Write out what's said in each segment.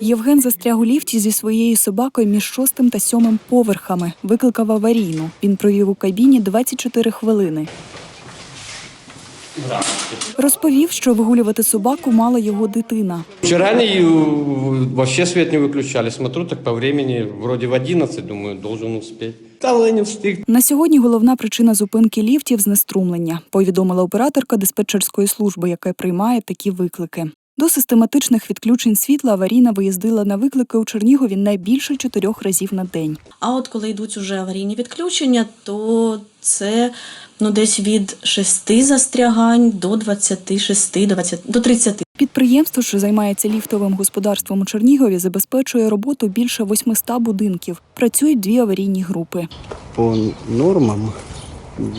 Євген застряг у ліфті зі своєю собакою між шостим та сьомим поверхами. Викликав аварійну. Він провів у кабіні 24 хвилини. Розповів, що вигулювати собаку мала його дитина. Вчера они э, вообще свет не выключали. Смотрю, так по времени вроде в 11, думаю, должен успеть. Але не встиг. На сьогодні головна причина зупинки ліфтів знеструмлення, повідомила операторка диспетчерської служби, яка приймає такі виклики. До систематичних відключень світла аварійна виїздила на виклики у Чернігові найбільше чотирьох разів на день. А от коли йдуть уже аварійні відключення, то це ну десь від 6 застрягань до 26, 20, до 30. Підприємство, що займається ліфтовим господарством у Чернігові, забезпечує роботу більше 800 будинків. Працюють дві аварійні групи. По нормам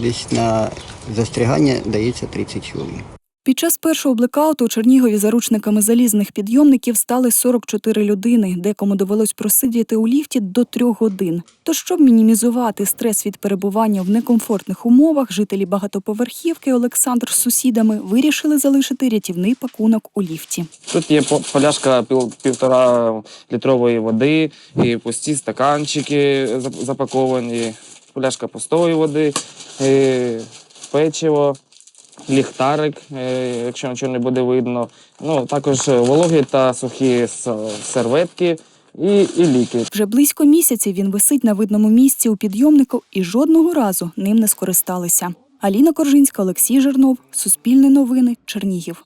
десь на застрягання дається 30 хвилин. Під час першого блекауту у Чернігові заручниками залізних підйомників стали 44 людини, декому довелось просидіти у ліфті до трьох годин. То щоб мінімізувати стрес від перебування в некомфортних умовах, жителі багатоповерхівки Олександр з сусідами вирішили залишити рятівний пакунок у ліфті. Тут є поляшка пів, півтора літрової води, і пусті стаканчики запаковані, поляшка пустої води, і печиво, ліхтарик, е, якщо нічого не буде видно. Ну, також вологі та сухі серветки і, і ліки. Вже близько місяця він висить на видному місці у підйомнику і жодного разу ним не скористалися. Аліна Коржинська, Олексій Жернов, Суспільне новини, Чернігів.